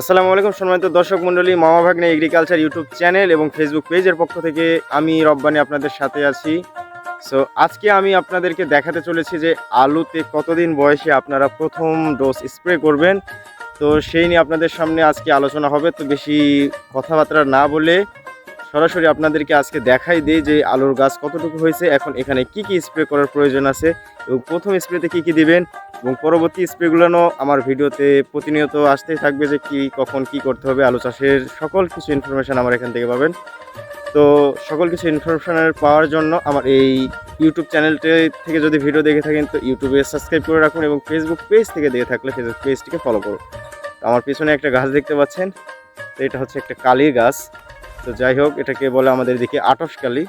আসসালামু আলাইকুম সম্মানিত দর্শক মণ্ডলী, মামা ভাগ্নে এগ্রিকালচার ইউটিউব চ্যানেল এবং ফেসবুক পেজের পক্ষ থেকে আমি রব্বানি আপনাদের সাথে আছি। সো আজকে আমি আপনাদেরকে দেখাতে চলেছি যে আলুতে কতদিন বয়সে আপনারা প্রথম ডোজ স্প্রে করবেন। তো সেই নিয়ে আপনাদের সামনে আজকে আলোচনা হবে, তো বেশি কথাবার্তা না বলে সরাসরি আপনাদেরকে আজকে দেখাই দিই যে আলুর গাছ কতটুকু হয়েছে, এখন এখানে কি কি স্প্রে করার প্রয়োজন আছে এবং প্রথম স্প্রেতে কি কি দিবেন এবং পরবর্তী স্প্রেগুলো আমার ভিডিওতে প্রতিনিয়ত আসতেই থাকবে যে কি, কখন কি করতে হবে, আলু চাষের সকল কিছু ইনফরমেশান আমার এখান থেকে পাবেন। তো সকল কিছু ইনফরমেশনের পাওয়ার জন্য আমার এই ইউটিউব চ্যানেলটি থেকে যদি ভিডিও দেখে থাকেন, তো ইউটিউবে সাবস্ক্রাইব করে রাখুন এবং ফেসবুক পেজ থেকে দেখে থাকলে ফেসবুক পেজটিকে ফলো করুন। আমার পিছনে একটা গাছ দেখতে পাচ্ছেন, তো এটা হচ্ছে একটা কালির গাছ। তো যাই হোক, এটাকে বলে আমাদের দিকে আটস কালি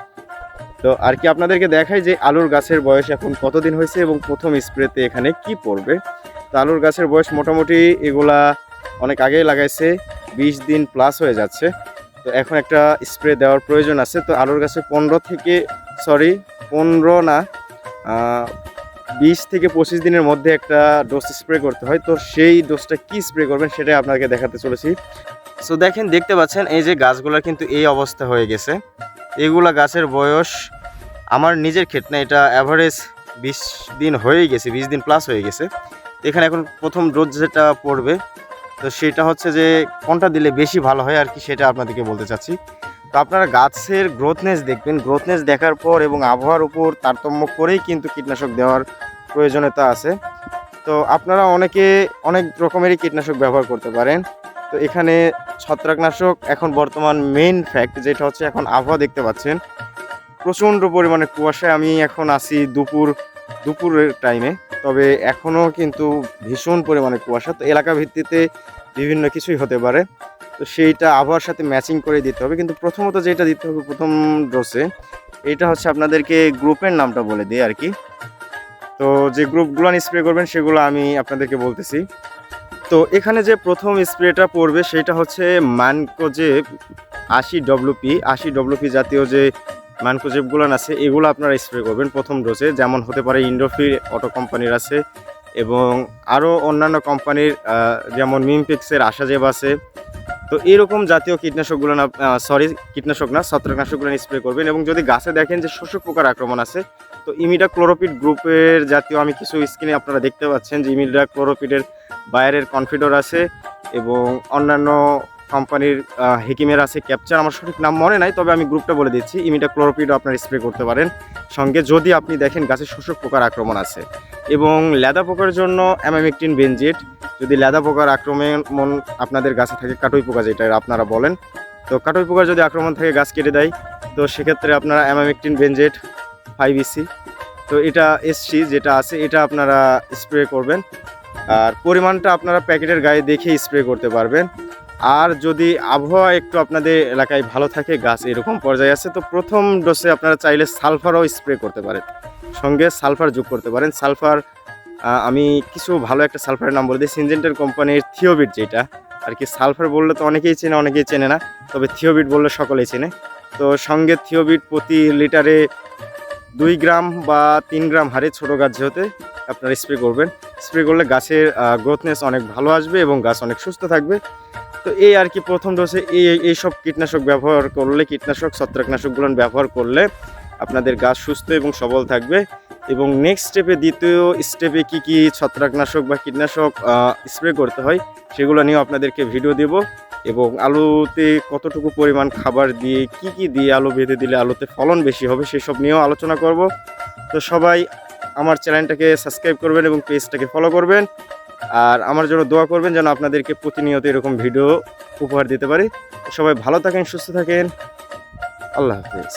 তো আর কি আপনাদেরকে দেখাই যে আলুর গাছের বয়স এখন কতদিন হয়েছে এবং প্রথম স্প্রেতে এখানে কি পড়বে। তো আলুর গাছের বয়স মোটামুটি এগুলা অনেক আগেই লাগাইছে, বিশ দিন প্লাস হয়ে যাচ্ছে। তো এখন একটা স্প্রে দেওয়ার প্রয়োজন আছে। তো আলুর গাছে পনেরো থেকে সরি পনেরো না বিশ থেকে পঁচিশ দিনের মধ্যে একটা ডোজ স্প্রে করতে হয়। তো সেই ডোজটা কি স্প্রে করবেন সেটাই আপনাকে দেখাতে চলেছি। সো দেখেন, দেখতে পাচ্ছেন, এই যে গাছগুলো কিন্তু এই অবস্থা হয়ে গেছে। এগুলা গাছের বয়স আমার নিজের ক্ষেত্রে এটা অ্যাভারেজ বিশ দিন হয়েই গেছে, বিশ দিন প্লাস হয়ে গেছে। এখানে এখন প্রথম ডোজ যেটা পড়বে, তো সেটা হচ্ছে যে কোনটা দিলে বেশি ভালো হয় আর কি সেটা আপনাদেরকে বলতে চাচ্ছি। তো আপনারা গাছের গ্রোথনেস দেখবেন। গ্রোথনেস দেখার পর এবং আবহাওয়ার উপর তারতম্য করেই কিন্তু কীটনাশক দেওয়ার প্রয়োজনীয়তা আছে। তো আপনারা অনেকে অনেক রকমেরই কীটনাশক ব্যবহার করতে পারেন। তো এখানে ছত্রাকনাশক এখন বর্তমান মেইন ফ্যাক্ট যেটা হচ্ছে এখন আবহাওয়া দেখতে পাচ্ছেন। প্রচণ্ড পরিমাণে কুয়াশায় আমি এখন আসি দুপুর, দুপুরের টাইমে তবে এখনও কিন্তু ভীষণ পরিমাণে কুয়াশা। তো এলাকা ভিত্তিতে বিভিন্ন কিছুই হতে পারে। তো সেইটা আবহাওয়ার সাথে ম্যাচিং করে দিতে হবে। কিন্তু প্রথমত যেটা দিতে হবে, প্রথম ডোসে এটা হচ্ছে আপনাদেরকে গ্রুপের নামটা বলে দিই আর কি। তো যে গ্রুপগুলো স্প্রে করবেন, সেগুলো আমি আপনাদেরকে বলতেছি। তো এখানে যে প্রথম স্প্রেটা পড়বে, সেটা হচ্ছে মানকোজেব আশি ডব্লুপি আশি ডব্লুপি জাতীয় যে মানকোজেবগুলো আছে, এগুলো আপনারা স্প্রে করবেন প্রথম ডোজে যেমন হতে পারে ইন্ডোফি অটো কোম্পানির আছে, এবং আরও অন্যান্য কোম্পানির যেমন মিমপিক্সের আশাজেব আছে তো এরকম জাতীয় কীটনাশকগুলো না সরি কীটনাশক না, ছত্রাকনাশকগুলো স্প্রে করবেন এবং যদি গাছে দেখেন যে শোষক পোকার আক্রমণ আছে, তো ইমিডা ক্লোরোপিড গ্রুপের জাতীয় আমি কিছু স্ক্রিনে আপনারা দেখতে পাচ্ছেন যে ইমিডা ক্লোরোপিডের বাইরের কনফিডর আছে এবং অন্যান্য কোম্পানির হেকিমের আছে ক্যাপচার আমার সঠিক নাম মনে নাই, তবে আমি গ্রুপটা বলে দিচ্ছি ইমিডা ক্লোরোপিডও আপনার স্প্রে করতে পারেন। সঙ্গে যদি আপনি দেখেন গাছে শোষক পোকার আক্রমণ আছে। এবং লেদা পোকার জন্য অ্যামামিকটিন বেনজিট। যদি লেদা পোকার আক্রমণ আপনাদের গাছে থাকে, কাটুই পোকা যেটা আপনারা বলেন। তো কাটুই পোকার যদি আক্রমণ থাকে, গাছ কেটে দেয়। তো সেক্ষেত্রে আপনারা অ্যামামিকটিন বেনজেট ফাইভ ইসি তো এটা এসসি যেটা আছে, এটা আপনারা স্প্রে করবেন। আর পরিমাণটা আপনারা প্যাকেটের গায়ে দেখে স্প্রে করতে পারবেন। আর যদি আবহাওয়া একটু আপনাদের এলাকায় ভালো থাকে, গাছ এরকম পর্যায়ে আছে, তো প্রথম ডোসে আপনারা চাইলে সালফারও স্প্রে করতে পারেন। সঙ্গে সালফার যোগ করতে পারেন। সালফার আমি কিছু ভালো একটা সালফারের নাম বলে দিই। সিনজেন্টার কোম্পানির থিওবিট যেটা, আর কি সালফার বললে তো অনেকেই চেনে অনেকেই চেনে না, তবে থিওবিট বললে সকলেই চেনে। তো সঙ্গে থিওবিট প্রতি লিটারে দুই গ্রাম বা তিন গ্রাম হারে ছোটো গাছ যেহেতু আপনারা স্প্রে করবেন স্প্রে করলে গাছের গ্রোথনেস অনেক ভালো আসবে এবং গাছ অনেক সুস্থ থাকবে। তো এই আর কি প্রথম ডোসে এই এইসব কীটনাশক ব্যবহার করলে, কীটনাশক ছত্রাকনাশকগুলো ব্যবহার করলে আপনাদের গাছ সুস্থ এবং সবল থাকবে। এবং নেক্সট স্টেপে দ্বিতীয় স্টেপে কি কি ছত্রাকনাশক বা কীটনাশক স্প্রে করতে হয়, সেগুলো নিয়েও আপনাদেরকে ভিডিও দেব। এবং আলুতে কতটুকু পরিমাণ খাবার দিয়ে, কি কি দিয়ে আলু বেঁধে দিলে আলুতে ফলন বেশি হবে, সেসব নিয়েও আলোচনা করব। তো সবাই আমার চ্যানেলটাকে সাবস্ক্রাইব করবেন এবং পেজটাকে ফলো করবেন। আর আমার জন্য দোয়া করবেন যেন আপনাদেরকে প্রতিনিয়ত এরকম ভিডিও উপহার দিতে পারি। সবাই ভালো থাকেন, সুস্থ থাকেন। আল্লাহ হাফিজ।